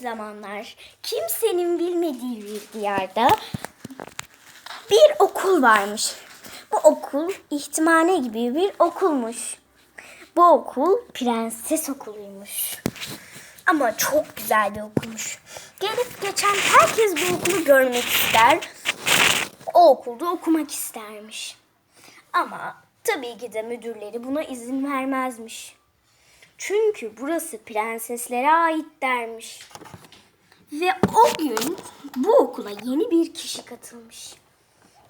zamanlar kimsenin bilmediği bir diyarda bir okul varmış. Bu okul ihtimane gibi bir okulmuş. Bu okul prenses okuluymuş. Ama çok güzel bir okulmuş. Gelip geçen herkes bu okulu görmek ister. O okulda okumak istermiş. Ama tabii ki de müdürleri buna izin vermezmiş. Çünkü burası prenseslere ait dermiş. Ve o gün bu okula yeni bir kişi katılmış.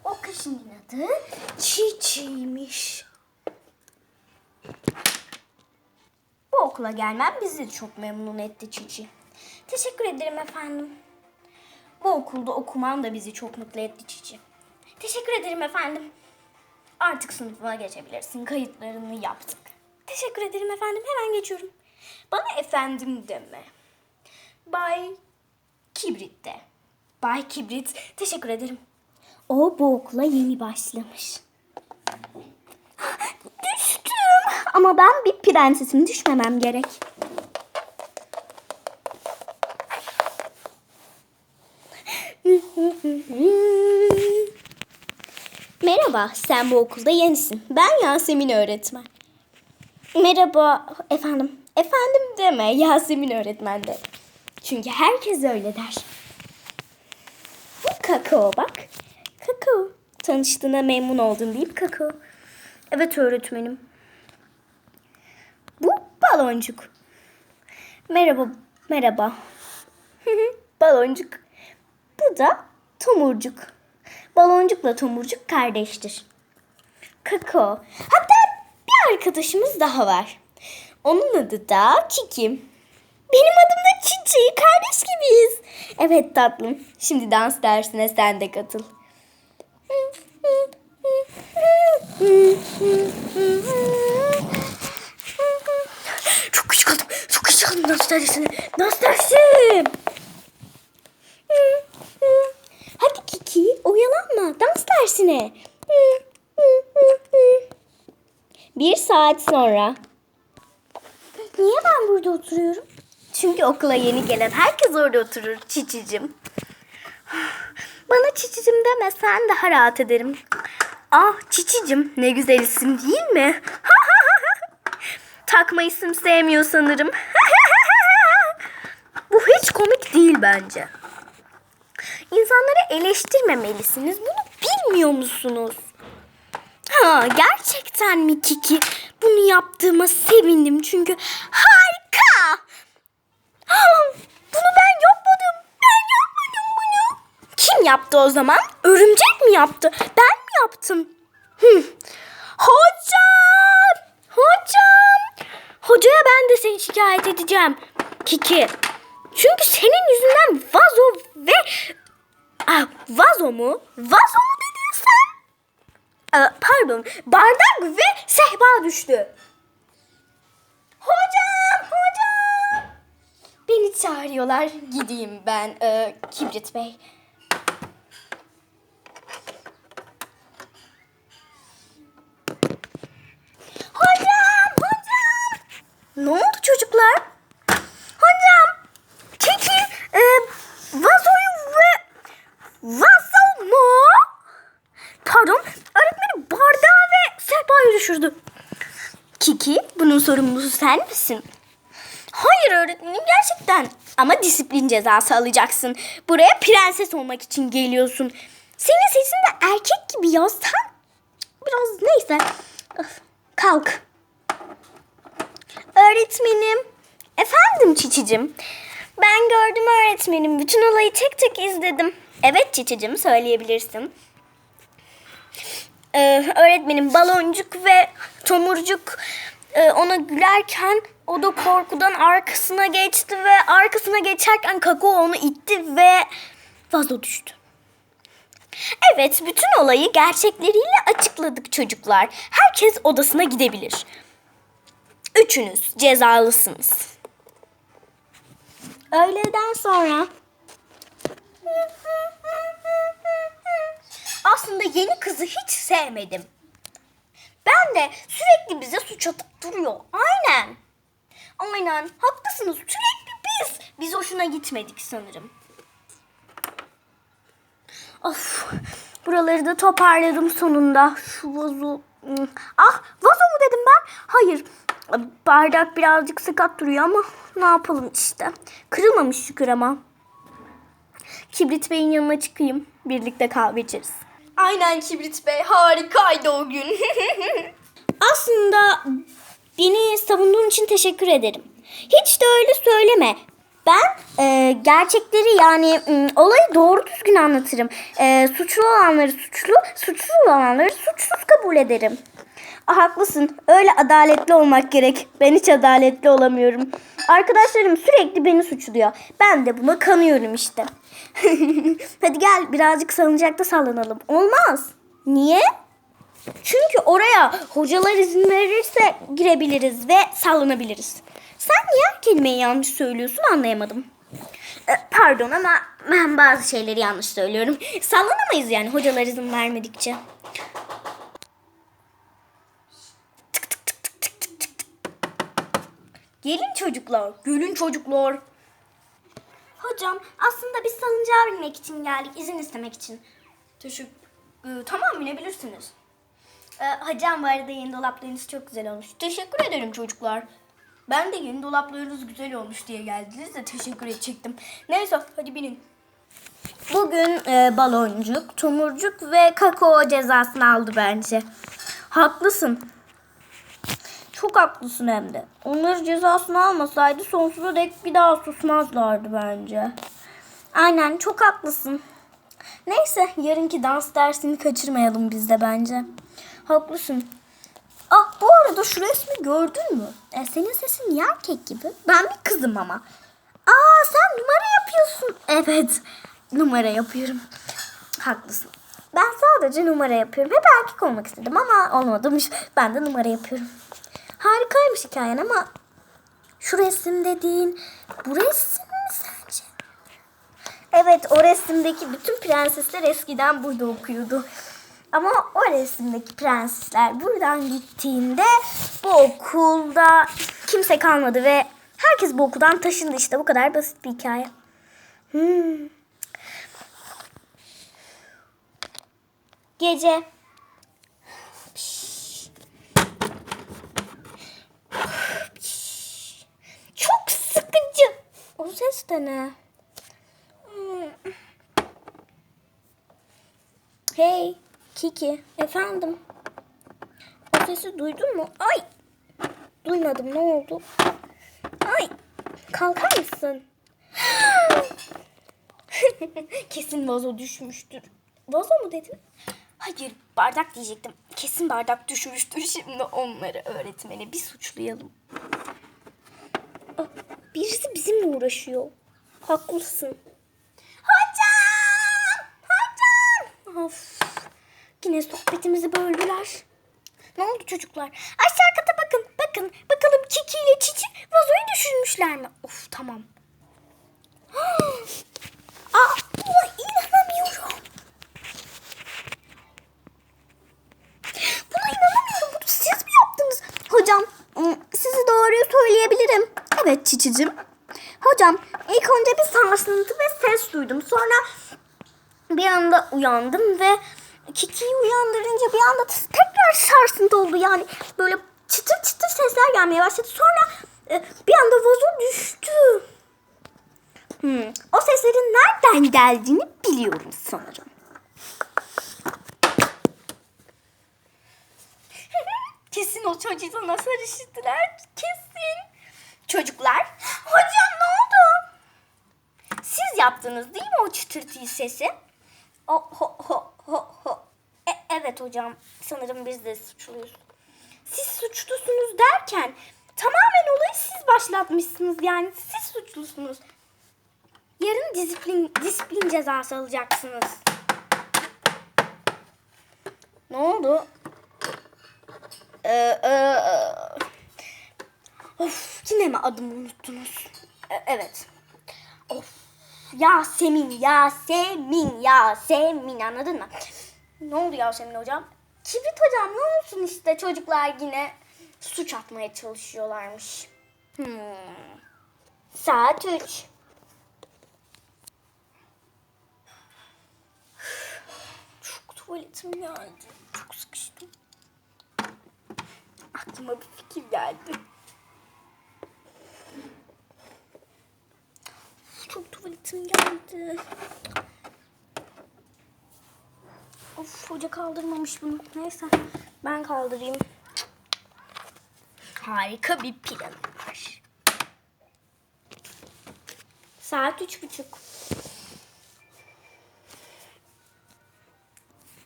O kişinin adı Çiçi'ymiş. Bu okula gelmem bizi de çok memnun etti Çiçi. Teşekkür ederim efendim. Bu okulda okuman da bizi çok mutlu etti Çiçi. Teşekkür ederim efendim. Artık sınıfına geçebilirsin. Kayıtlarını yaptık. Teşekkür ederim efendim. Hemen geçiyorum. Bana efendim deme. Bay Kibrit de. Bay Kibrit. Teşekkür ederim. O bu okula yeni başlamış. Düştüm. Ama ben bir prensesim. Düşmemem gerek. Merhaba, sen bu okulda yenisin. Ben Yasemin öğretmen. Merhaba efendim. Efendim deme Yasemin öğretmen de. Çünkü herkes öyle der. Bu kakao bak. Kakao. Tanıştığına memnun oldum mi kakao? Evet öğretmenim. Bu baloncuk. Merhaba, merhaba. baloncuk. Bu da tomurcuk. Baloncukla tomurcuk kardeştir. Kakao. Hatta arkadaşımız daha var. Onun adı da Kiki. Benim adım da Çiçi. Kardeş gibiyiz. Evet tatlım. Şimdi dans dersine sen de katıl. Çok küçük kaldım. Çok küçük kaldım dans dersine. Dans dersi. Hadi Kiki oyalanma dans dersine. Bir saat sonra. Niye ben burada oturuyorum? Çünkü okula yeni gelen herkes orada oturur çiçicim. Bana çiçicim demesen daha rahat ederim. Ah çiçicim ne güzel isim değil mi? Takma isim sevmiyor sanırım. Bu hiç komik değil bence. İnsanları eleştirmemelisiniz. Bunu bilmiyor musunuz? Gerçekten mi Kiki? Bunu yaptığıma sevindim çünkü harika. Ha, bunu ben yapmadım. Ben yapmadım bunu. Kim yaptı o zaman? Örümcek mi yaptı? Ben mi yaptım? Hocam! Hocam! Hocaya ben de seni şikayet edeceğim. Kiki. Çünkü senin yüzünden vazo ve... Ah, vazo mu? Vazo mu pardon. Bardak ve sehpa düştü. Hocam! Hocam! Beni çağırıyorlar. Gideyim ben ee, Kibrit Bey. Hocam! Hocam! Ne oldu çocuklar? Hocam! Kiki e, vazoyu ve... Vazo mu? Pardon, öğretmenim bardağı ve sehpayı düşürdü. Kiki, bunun sorumlusu sen misin? Hayır öğretmenim gerçekten. Ama disiplin cezası alacaksın. Buraya prenses olmak için geliyorsun. Senin sesin de erkek gibi ya. Sen biraz neyse. Öf, Kalk. Öğretmenim. Efendim Çiçicim. Ben gördüm öğretmenim. Bütün olayı tek tek izledim. Evet Çiçicim söyleyebilirsin. Ee, öğretmenim baloncuk ve tomurcuk e, ona gülerken o da korkudan arkasına geçti ve arkasına geçerken kakao onu itti ve vazo düştü. Evet, bütün olayı gerçekleriyle açıkladık çocuklar. Herkes odasına gidebilir. Üçünüz cezalısınız. Öğleden sonra aslında yeni kızı hiç sevmedim. Ben de sürekli bize suç atıp duruyor. Aynen. Aynen. Haklısınız. Sürekli biz. Biz hoşuna gitmedik sanırım. Of buraları da toparladım sonunda. Şu vazo... Ah vazo mu dedim ben? Hayır. Bardak birazcık sakat duruyor ama ne yapalım işte. Kırılmamış şükür ama. Kibrit Bey'in yanına çıkayım. Birlikte kahve içeriz. Aynen Kibrit Bey. Harikaydı o gün. Aslında beni savunduğun için teşekkür ederim. Hiç de öyle söyleme. Ben e, gerçekleri yani m, olayı doğru düzgün anlatırım. E, suçlu olanları suçlu, suçsuz olanları suçsuz kabul ederim. Ah, haklısın. Öyle adaletli olmak gerek. Ben hiç adaletli olamıyorum. Arkadaşlarım sürekli beni suçluyor. Ben de buna kanıyorum işte. Hadi gel birazcık salıncakta sallanalım. Olmaz. Niye? Çünkü oraya hocalar izin verirse girebiliriz ve sallanabiliriz. Sen niye kelimeyi yanlış söylüyorsun anlayamadım. E, Pardon ama ben bazı şeyleri yanlış söylüyorum. Sallanamayız yani hocalar izin vermedikçe. Gelin çocuklar, gelin çocuklar. Hocam aslında biz salıncağa binmek için geldik, izin istemek için. Teşekkür. Ee, tamam binebilirsiniz. Ee, hocam bu arada yeni dolaplarınız çok güzel olmuş. Teşekkür ederim çocuklar. Ben de yeni dolaplarınız güzel olmuş diye geldiniz de teşekkür edecektim. Neyse hadi binin. Bugün e, baloncuk, tomurcuk ve kakao cezasını aldı bence. Haklısın. Çok haklısın hem de. Onları cezasını almasaydı sonsuza dek bir daha susmazlardı bence. Aynen çok haklısın. Neyse yarınki dans dersini kaçırmayalım biz de bence. Haklısın. Ah bu arada şu resmi gördün mü? E, senin sesin niye erkek gibi? Ben bir kızım ama. Aa sen numara yapıyorsun. Evet numara yapıyorum. Haklısın. Ben sadece numara yapıyorum. Hep erkek olmak istedim ama olmamış. Ben de numara yapıyorum. Harikaymış hikayen ama şu resim dediğin bu resim mi sence? Evet o resimdeki bütün prensesler eskiden burada okuyordu. Ama o resimdeki prensesler buradan gittiğinde bu okulda kimse kalmadı ve herkes bu okuldan taşındı işte bu kadar basit bir hikaye. Hmm. Gece. Çok sıkıcı. O ses de ne? Hmm. Hey Kiki efendim. O sesi duydun mu? Ay. Duymadım ne oldu? Ay. Kalkar mısın? Kesin vazo düşmüştür. Vazo mu dedin? Hayır bardak diyecektim. Kesin bardak düşmüştür. Şimdi onları öğretmene bir suçlayalım. Aa, Birisi bizimle uğraşıyor. Haklısın. Hocam! Hocam! Of. Yine sohbetimizi böldüler. Ne oldu çocuklar? Aşağı kata bakın. Bakın. Bakalım Kiki ile Çiçi vazoyu düşürmüşler mi? Of tamam. Aa, inanamıyorum. Buna inanamıyorum. Bunu siz mi yaptınız? Hocam sizi doğruyu söyleyebilirim. Evet Çiçicim. Hocam ilk önce bir sarsıntı ve ses duydum. Sonra bir anda uyandım ve Kiki'yi uyandırınca bir anda tekrar sarsıntı oldu. Yani böyle çıtır çıtır sesler gelmeye başladı. Sonra e, bir anda vazo düştü. Hmm, O seslerin nereden geldiğini biliyorum sanırım. Kesin o çocuğu sana sarıştırdılar. Kesin. Çocuklar. Hocam ne oldu? Siz yaptınız değil mi o çıtırtıyı sesi? O ho ho ho ho. E, evet hocam. Sanırım biz de suçluyuz. Siz suçlusunuz derken tamamen olayı siz başlatmışsınız. Yani siz suçlusunuz. Yarın disiplin disiplin cezası alacaksınız. Ne oldu? Ee, e, of yine mi adımı unuttunuz? E, evet. Of. Yasemin, Yasemin, Yasemin anladın mı? Ne oldu Yasemin hocam? Kibrit hocam ne olsun işte çocuklar yine suç atmaya çalışıyorlarmış. Hmm. Saat 3. Çok tuvaletim geldi. Çok sıkıştım. Aklıma bir fikir geldi. Tuvaletim geldi. Of hoca kaldırmamış bunu. Neyse ben kaldırayım. Harika bir planım var. Saat üç buçuk.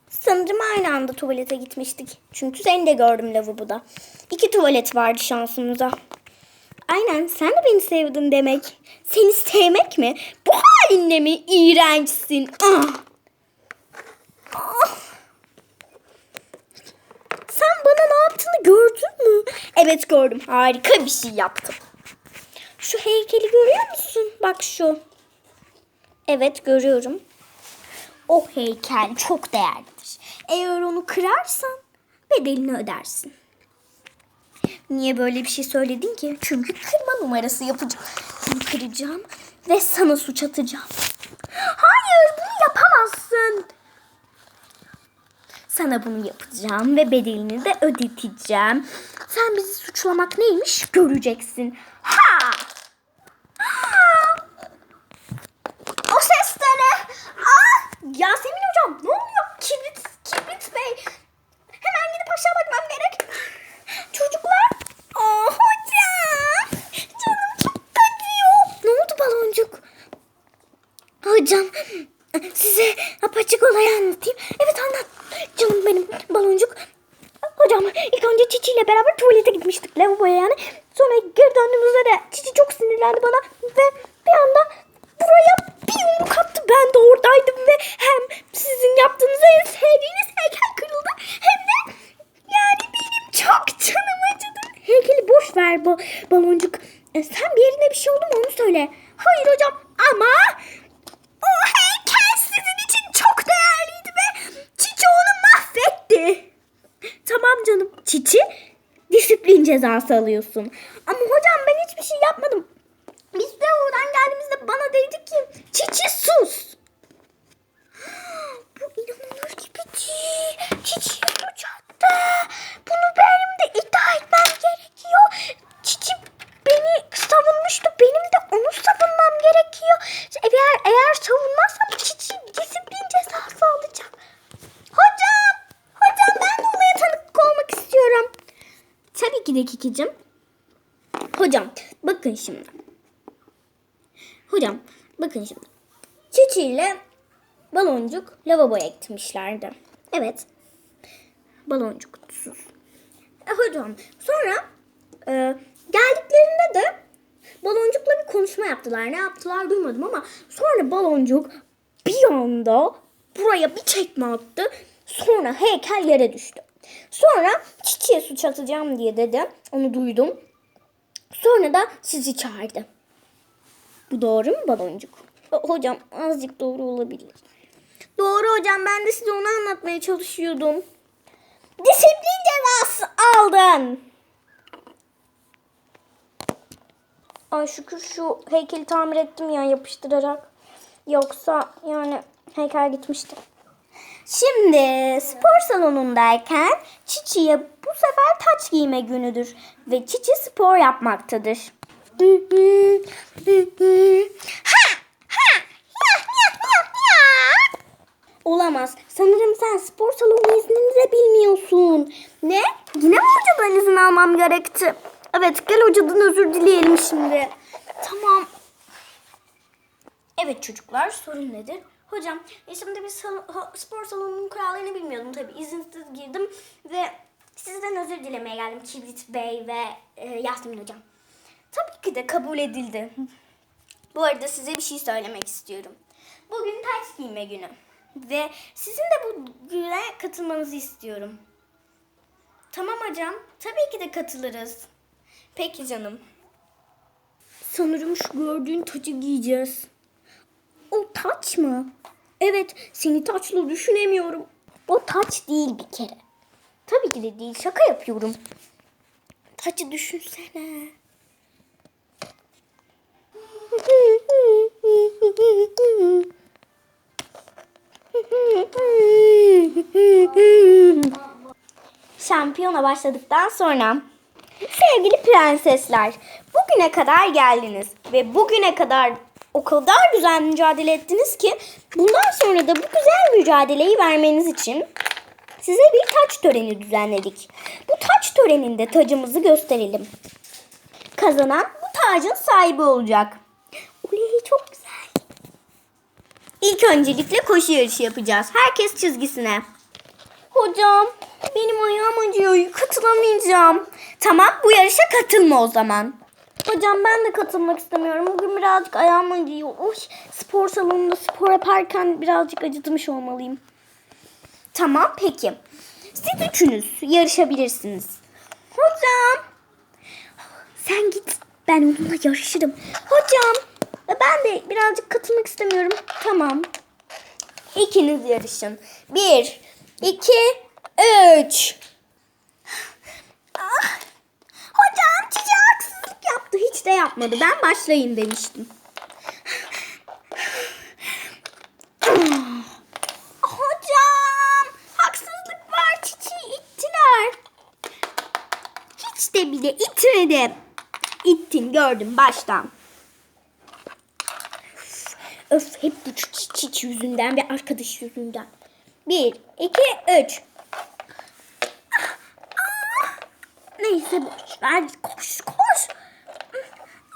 Sanırım aynı anda tuvalete gitmiştik. Çünkü seni de gördüm lavaboda. İki tuvalet vardı şansımıza. Aynen sen de beni sevdin demek. Seni sevmek mi? Bu halinle mi iğrençsin? Ah! Ah! Sen bana ne yaptığını gördün mü? Evet gördüm. Harika bir şey yaptım. Şu heykeli görüyor musun? Bak şu. Evet görüyorum. O heykel çok değerlidir. Eğer onu kırarsan bedelini ödersin. Niye böyle bir şey söyledin ki? Çünkü kırma numarası yapacağım. Bunu kıracağım ve sana suç atacağım. Hayır bunu yapamazsın. Sana bunu yapacağım ve bedelini de ödeteceğim. Sen bizi suçlamak neymiş göreceksin. Ha! Ha! O ses de ne? Aa! Yasemin hocam ne oluyor? Kibrit, Kibrit Bey. Hemen gidip aşağı bakmam gerek. Çocuklar. Aa hocam. Canım çok acıyor. Ne oldu baloncuk? Hocam size apaçık olayı anlatayım. Evet anlat. Canım benim baloncuk. Hocam ilk önce Çiçi ile beraber tuvalete gitmiştik lavaboya yani. Sonra geri döndüğümüzde de Çiçi çok sinirlendi bana ve bir anda buraya bir yumruk attı. Ben de oradaydım ve hem sizin yaptığınız en sevdiğiniz heykel kırıldı hem de yani benim çok canım acıdı. Heykeli boş ver bu baloncuk. E, sen bir yerine bir şey oldu mu onu söyle. Hayır hocam ama o heykel sizin için çok değerliydi ve Çiçi onu mahvetti. Tamam canım. Çiçi disiplin cezası alıyorsun. 2. Hocam bakın şimdi. Hocam bakın şimdi. Çiçi ile baloncuk lavaboya gitmişlerdi. Evet. Baloncuk kutusuz. E, hocam sonra e, geldiklerinde de baloncukla bir konuşma yaptılar. Ne yaptılar duymadım ama sonra baloncuk bir anda buraya bir çekme attı. Sonra heykel yere düştü. Sonra çiçeğe suç atacağım diye dedi. Onu duydum. Sonra da sizi çağırdı. Bu doğru mu baloncuk? Ho- Hocam azıcık doğru olabilir. Doğru hocam ben de size onu anlatmaya çalışıyordum. Disiplin cezası aldın. Ay şükür şu heykeli tamir ettim ya yapıştırarak. Yoksa yani heykel gitmişti. Şimdi spor salonundayken Çiçi'ye bu sefer taç giyme günüdür ve Çiçi spor yapmaktadır. Olamaz. Sanırım sen spor salonu iznini de bilmiyorsun. Ne? Yine mi hocadan izin almam gerekti? Evet gel hocadan özür dileyelim şimdi. Tamam. Evet çocuklar sorun nedir? Hocam e şimdi ha- spor salonunun kurallarını bilmiyordum tabii. İzinsiz girdim ve sizden özür dilemeye geldim Kibrit Bey ve e, Yasemin Hocam. Tabii ki de kabul edildi. Bu arada size bir şey söylemek istiyorum. Bugün taç giyme günü. Ve sizin de bu güne katılmanızı istiyorum. Tamam hocam. Tabii ki de katılırız. Peki canım. Sanırım şu gördüğün tacı giyeceğiz. O taç mı? Evet, seni taçla düşünemiyorum. O taç değil bir kere. Tabii ki de değil, şaka yapıyorum. Tacı düşünsene. şampiyona başladıktan sonra sevgili prensesler bugüne kadar geldiniz ve bugüne kadar o kadar güzel mücadele ettiniz ki bundan sonra da bu güzel mücadeleyi vermeniz için size bir taç töreni düzenledik. Bu taç töreninde tacımızı gösterelim. Kazanan bu tacın sahibi olacak. Oley çok güzel. İlk öncelikle koşu yarışı yapacağız. Herkes çizgisine. Hocam benim ayağım acıyor. Katılamayacağım. Tamam bu yarışa katılma o zaman. Hocam ben de katılmak istemiyorum. Bugün birazcık ayağım acıyor. Oy, spor salonunda spor yaparken birazcık acıtmış olmalıyım. Tamam peki. Siz üçünüz yarışabilirsiniz. Hocam. Sen git. Ben onunla yarışırım. Hocam. Ben de birazcık katılmak istemiyorum. Tamam. İkiniz yarışın. Bir, iki, üç. Ah, hocam haksızlık yaptı. Hiç de yapmadı. Ben başlayın demiştim. Hocam haksızlık var. Çiçeği ittiler. Hiç de bile itmedim. İttin gördüm baştan. Öf hep bu çiç, yüzünden ve arkadaş yüzünden. Bir, iki, üç. Ah, Neyse boş ver. Koş, koş.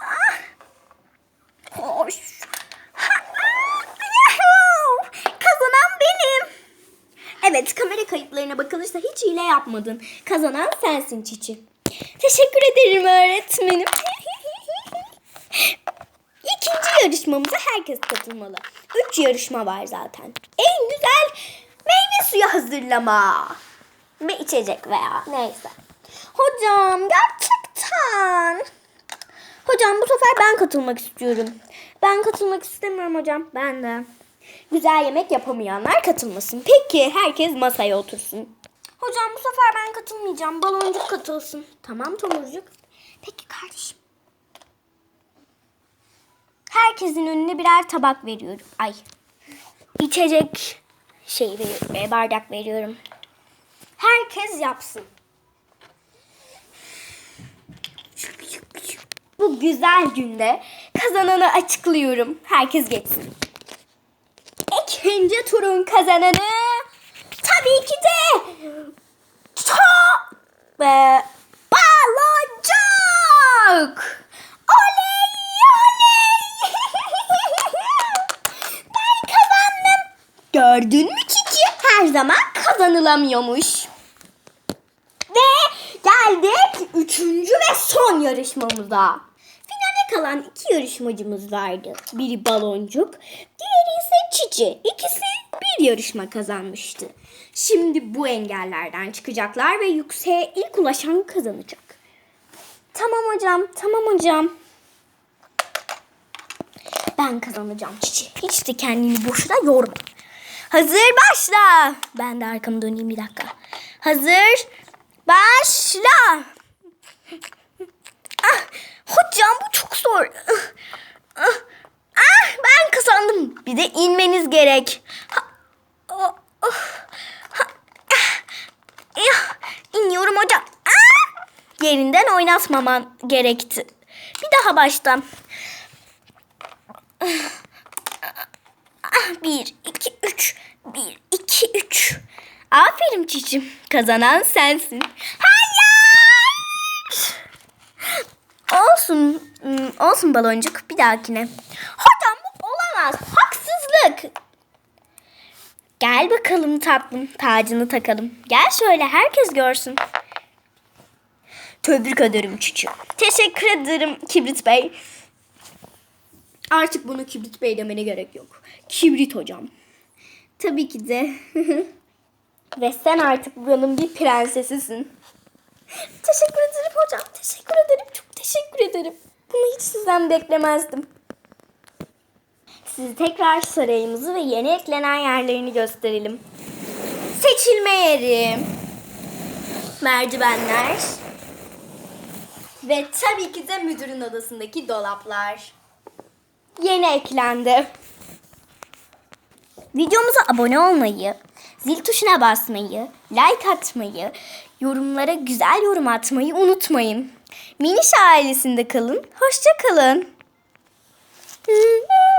Ah. Koş. Ha, ah, yuhu! Kazanan benim. Evet kamera kayıtlarına bakılırsa hiç hile yapmadın. Kazanan sensin Çiçi. Teşekkür ederim öğretmenim. İkinci yarışmamıza herkes katılmalı. Üç yarışma var zaten. En güzel meyve suyu hazırlama. Ve içecek veya neyse. Hocam gerçekten. Hocam bu sefer ben katılmak istiyorum. Ben katılmak istemiyorum hocam. Ben de. Güzel yemek yapamayanlar katılmasın. Peki herkes masaya otursun. Hocam bu sefer ben katılmayacağım. Baloncuk katılsın. Tamam tomurcuk. Peki kardeşim. Herkesin önüne birer tabak veriyorum. Ay. İçecek şey veriyorum. e, Bardak veriyorum. Herkes yapsın. Bu güzel günde kazananı açıklıyorum. Herkes geçsin. İkinci turun kazananı tabii ki de top ve baloncuk. Oley oley. ben kazandım. Gördün mü Kiki? Her zaman kazanılamıyormuş. Ve geldik üçüncü ve son yarışmamıza. Kalan iki yarışmacımız vardı. Biri baloncuk, çiçi. İkisi bir yarışma kazanmıştı. Şimdi bu engellerden çıkacaklar ve yükseğe ilk ulaşan kazanacak. Tamam hocam, tamam hocam. Ben kazanacağım Çiçi. Hiç de kendini boşuna yorma. Hazır başla. Ben de arkamı döneyim bir dakika. Hazır başla. Ah, hocam bu çok zor. Ah, ah, ben kazandım. Bir de inmeniz gerek. Ha, oh, oh, ha, ah, iniyorum hocam. Ah, yerinden oynatmaman gerekti. Bir daha baştan. Ah, bir, iki, üç. Bir, iki, üç. Aferin çiçim. Kazanan sensin. Hayır! Olsun. hmm, Olsun baloncuk. Bir dahakine. Olamaz. Haksızlık. Gel bakalım tatlım. Tacını takalım. Gel şöyle herkes görsün. Tebrik ederim Çiçi. Teşekkür ederim Kibrit Bey. Artık bunu Kibrit Bey demene gerek yok. Kibrit hocam. Tabii ki de. Ve sen artık buranın bir prensesisin. Teşekkür ederim hocam. Teşekkür ederim. Çok teşekkür ederim. Bunu hiç sizden beklemezdim. Sizi tekrar sarayımızı ve yeni eklenen yerlerini gösterelim. Seçilme yeri. Merdivenler. Ve tabii ki de müdürün odasındaki dolaplar. Yeni eklendi. Videomuza abone olmayı, zil tuşuna basmayı, like atmayı, yorumlara güzel yorum atmayı unutmayın. Miniş ailesinde kalın, hoşça kalın.